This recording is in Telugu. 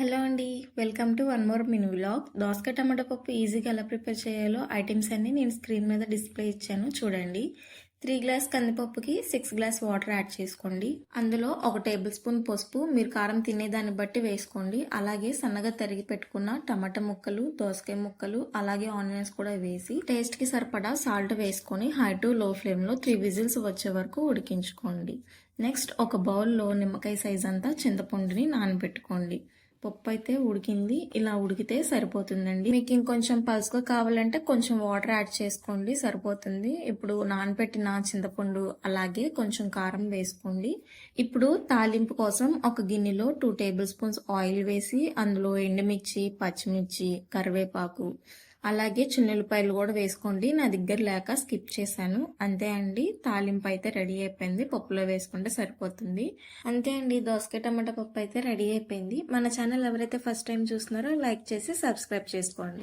హలో అండి welcome to one more mini vlog. దోసకాయ టమాటా పప్పు ఈజీగా ఎలా ప్రిపేర్ చేయాలో ఐటమ్స్ అన్ని నేను స్క్రీన్ మీద డిస్ప్లే ఇచ్చాను చూడండి. త్రీ గ్లాస్ కందిపప్పుకి సిక్స్ గ్లాస్ వాటర్ యాడ్ చేసుకోండి. అందులో ఒక టేబుల్ స్పూన్ పసుపు మీరు కారం తినేదాన్ని బట్టి వేసుకోండి. అలాగే సన్నగా తరిగి పెట్టుకున్న టమాటా ముక్కలు దోసకాయ ముక్కలు అలాగే ఆనియన్స్ కూడా వేసి టేస్ట్కి సరిపడా సాల్ట్ వేసుకొని హై టు లో ఫ్లేమ్లో త్రీ విజిల్స్ వచ్చే వరకు ఉడికించుకోండి. నెక్స్ట్ ఒక బౌల్లో నిమ్మకాయ సైజ్ అంతా చింతపండుని నానబెట్టుకోండి. పప్పు అయితే ఉడికింది. ఇలా ఉడికితే సరిపోతుందండి. మీకు ఇంకొంచెం పలుసుగా కావాలంటే కొంచెం వాటర్ యాడ్ చేసుకోండి సరిపోతుంది. ఇప్పుడు నానబెట్టిన చింతపండు అలాగే కొంచెం కారం వేసుకోండి. ఇప్పుడు తాలింపు కోసం ఒక గిన్నెలో టూ టేబుల్ స్పూన్స్ ఆయిల్ వేసి అందులో ఎండుమిర్చి పచ్చిమిర్చి కరివేపాకు అలాగే చున్నులపాయలు కూడా వేసుకోండి. నా దగ్గర లేక స్కిప్ చేశాను. అంతే అండి. తాలింపు అయితే రెడీ అయిపోయింది. పప్పులో వేసుకుంటే సరిపోతుంది. అంతే అండి. దోసకాయ టమాటా పప్పు అయితే రెడీ అయిపోయింది. మన ఛానల్ ఎవరైతే ఫస్ట్ టైం చూస్తున్నారో లైక్ చేసి సబ్స్క్రైబ్ చేసుకోండి.